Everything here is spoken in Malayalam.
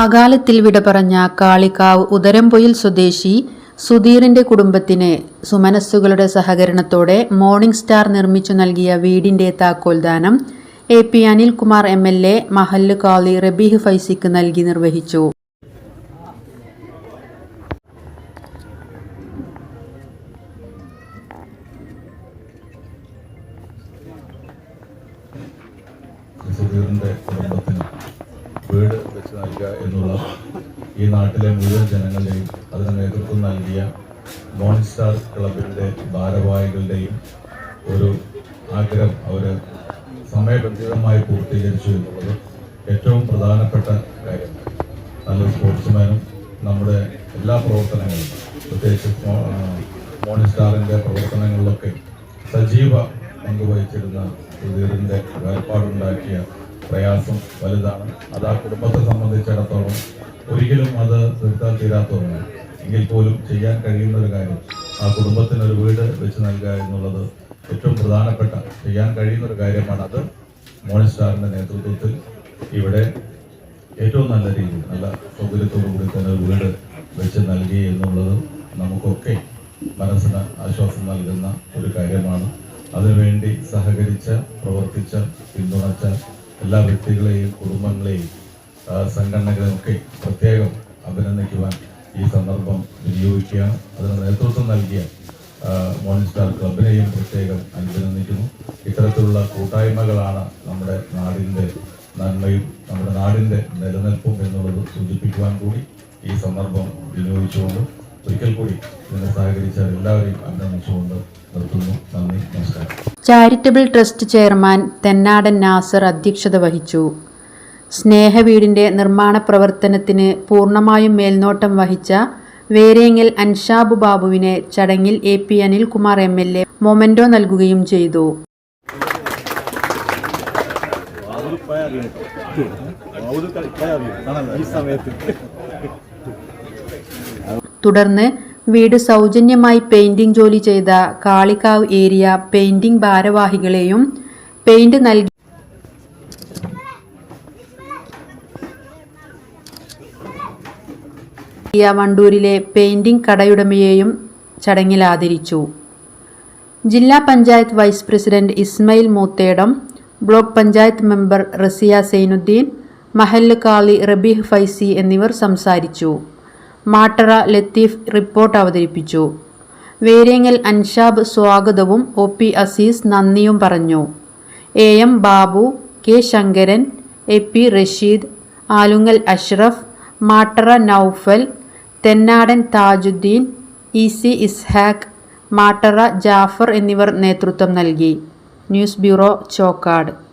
അകാലത്തിൽ വിട പറഞ്ഞ കാളിക്കാവ് ഉദരംപൊയിൽ സ്വദേശി സുധീറിന്റെ കുടുംബത്തിന് സുമനസ്സുകളുടെ സഹകരണത്തോടെ മോർണിംഗ് സ്റ്റാർ നിർമ്മിച്ചു നൽകിയ വീടിന്റെ താക്കോൽദാനം A P Anilkumar M L A മഹല്ല് കാളി റബീഹ് ഫൈസിക്ക് നൽകി നിർവഹിച്ചു. കുടുംബത്തിന് വെച്ച് നൽകുക എന്നുള്ള ഈ നാട്ടിലെ മുഴുവൻ ജനങ്ങളുടെയും അതിന് നേതൃത്വം നൽകിയ മോൺസ്റ്റാർ സ്റ്റാർ ക്ലബിന്റെ ഭാരവാഹികളുടെയും ഒരു ആഗ്രഹം അവർ സമയബന്ധിതമായി പൂർത്തീകരിച്ചു എന്നുള്ളത് ഏറ്റവും പ്രധാനപ്പെട്ട കാര്യം. നല്ല സ്പോർട്സ്മാനും നമ്മുടെ എല്ലാ പ്രവർത്തനങ്ങളും പ്രത്യേകിച്ച് മോണിസ്റ്റാറിന്റെ പ്രവർത്തനങ്ങളിലൊക്കെ സജീവ പങ്കുവഹിച്ചിരുന്ന സുധീറിന്റെ വേർപാടുണ്ടാക്കിയ പ്രയാസം വലുതാണ്. അത് ആ കുടുംബത്തെ സംബന്ധിച്ചിടത്തോളം ഒരിക്കലും അത് തീർത്താൽ തീരാത്തതാണ് എങ്കിൽ പോലും ചെയ്യാൻ കഴിയുന്ന ഒരു കാര്യം ആ കുടുംബത്തിന് ഒരു വീട് വെച്ച് നൽകുക എന്നുള്ളത് ഏറ്റവും പ്രധാനപ്പെട്ട ചെയ്യാൻ കഴിയുന്ന ഒരു കാര്യമാണ് അത്. സ്റ്റാറിന്റെ നേതൃത്വത്തിൽ ഇവിടെ ഏറ്റവും നല്ല രീതിയിൽ നല്ല സൗകര്യത്തോടുകൂടി തന്നെ വീട് വെച്ച് നൽകി എന്നുള്ളത് നമുക്കൊക്കെ മനസ്സിന് ആശ്വാസം നൽകുന്ന ഒരു കാര്യമാണ്. അതിനുവേണ്ടി സഹകരിച്ച പ്രവർത്തിച്ച പിന്തുണച്ച എല്ലാ വ്യക്തികളെയും കുടുംബങ്ങളെയും സംഘടനകളെയും ഒക്കെ പ്രത്യേകം അഭിനന്ദിക്കുവാൻ ഈ സന്ദർഭം വിനിയോഗിക്കുകയാണ്. അതിന് നേതൃത്വം നൽകിയ മോർണിംഗ് സ്റ്റാർ ക്ലബിനെയും പ്രത്യേകം അഭിനന്ദിക്കുന്നു. ഇത്തരത്തിലുള്ള കൂട്ടായ്മകളാണ് നമ്മുടെ നാടിന്റെ നന്മയും നമ്മുടെ നാടിന്റെ നിലനിൽപ്പും എന്നുള്ളത് സൂചിപ്പിക്കുവാൻ കൂടി ഈ സന്ദർഭം വിനിയോഗിച്ചുകൊണ്ട് ഒരിക്കൽ കൂടി ഇതിനെ സഹകരിച്ച എല്ലാവരെയും അഭിനന്ദിച്ചുകൊണ്ട് നിർത്തുന്നു. നന്ദി നമസ്കാരം. Charitable trust chairman Thennadan Nasar അധ്യക്ഷത വഹിച്ചു. സ്നേഹവീടിന്റെ നിർമ്മാണ പ്രവർത്തനത്തിന് പൂർണമായും മേൽനോട്ടം വഹിച്ച വേരേങ്ങൽ അൻഷാബ് ബാബുവിനെ ചടങ്ങിൽ A P Anilkumar M L A memento നൽകുകയും ചെയ്തു. തുടർന്ന് വീട് സൗജന്യമായി പെയിന്റിംഗ് ജോലി ചെയ്ത കാളിക്കാവ് ഏരിയ പെയിന്റിംഗ് ഭാരവാഹികളെയും പെയിന്റ് നൽകി വണ്ടൂരിലെ പെയിന്റിംഗ് കടയുടമയെയും ചടങ്ങിൽ ആദരിച്ചു. ജില്ലാ panchayat vice president Ismail Moothedam block panchayat member Rasiya Sainudheen മഹല്ല് കാളി റബീഹ് ഫൈസി എന്നിവർ സംസാരിച്ചു. മാട്ടറ ലത്തീഫ് റിപ്പോർട്ട് അവതരിപ്പിച്ചു. വേരേങ്ങൽ അൻഷാബ് സ്വാഗതവും ഒ പി അസീസ് നന്ദിയും പറഞ്ഞു. A M Babu K Sankaran A P Rasheed Alungal Ashraf Mattara Noufal Thennadan Thajudheen E C Ishaq Mattara Jafar എന്നിവർ നേതൃത്വം നൽകി. News bureau Chokkad.